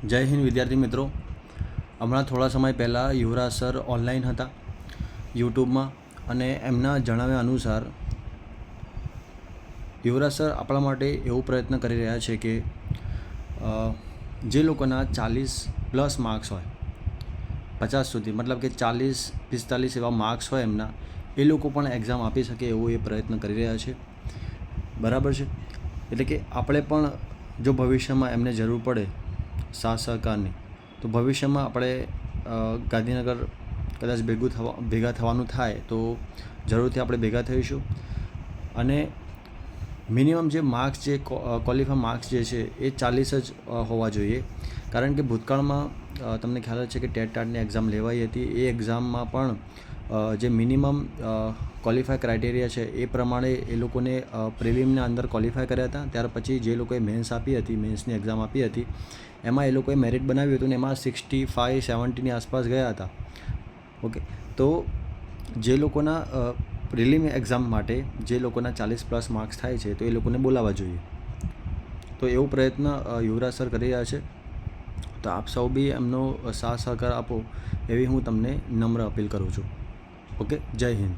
જય હિન્દ વિદ્યાર્થી મિત્રો. હમણાં થોડા સમય પહેલાં યુવરાજ સર ઓનલાઈન હતા યુટ્યુબમાં અને એમના જણાવ્યા અનુસાર યુવરાજ સર આપણા માટે એવો પ્રયત્ન કરી રહ્યા છે કે જે લોકોના ચાલીસ પ્લસ માર્ક્સ હોય, પચાસ સુધી, મતલબ કે ચાલીસ, પિસ્તાલીસ એવા માર્ક્સ હોય એમના, એ લોકો પણ એક્ઝામ આપી શકે એવો એ પ્રયત્ન કરી રહ્યા છે. બરાબર છે? એટલે કે આપણે પણ જો ભવિષ્યમાં એમને જરૂર પડે સાથ સહકારની તો ભવિષ્યમાં આપણે ગાંધીનગર કદાચ ભેગું થવા, ભેગા થવાનું થાય તો જરૂરથી આપણે ભેગા થઈશું. અને મિનિમમ જે માર્ક્સ જે ક્વોલિફાય માર્ક્સ જે છે એ ચાલીસ જ હોવા જોઈએ. કારણ કે ભૂતકાળમાં તમને ખ્યાલ છે કે ટેટ ટાટની એક્ઝામ લેવાઈ હતી. એ એક્ઝામમાં પણ જે મિનિમમ ક્વોલિફાય ક્રાઇટેરિયા છે એ પ્રમાણે એ લોકોને પ્રિલિમના અંદર ક્વોલિફાય કર્યા હતા. ત્યાર પછી જે લોકોએ મેન્સ આપી હતી મેન્સની એક્ઝામ આપી હતી, એમાં એ લોકોએ મેરિટ બનાવ્યું હતું ને એમાં સિક્સટી ફાઇવ સેવન્ટીની આસપાસ ગયા હતા. ઓકે તો જે લોકોના પ્રિલિમ એક્ઝામ માટે જે લોકોના ચાલીસ પ્લસ માર્ક્સ થાય છે, તો એ લોકોને બોલાવવા જોઈએ. તો એવો પ્રયત્ન યુવરાજ સર કરી રહ્યા છે. તો આપ સૌ બી એમનો સાથ સહકાર આપો, એવી હું તમને નમ્ર અપીલ કરું છું. ઓકે? જય હિન્દ.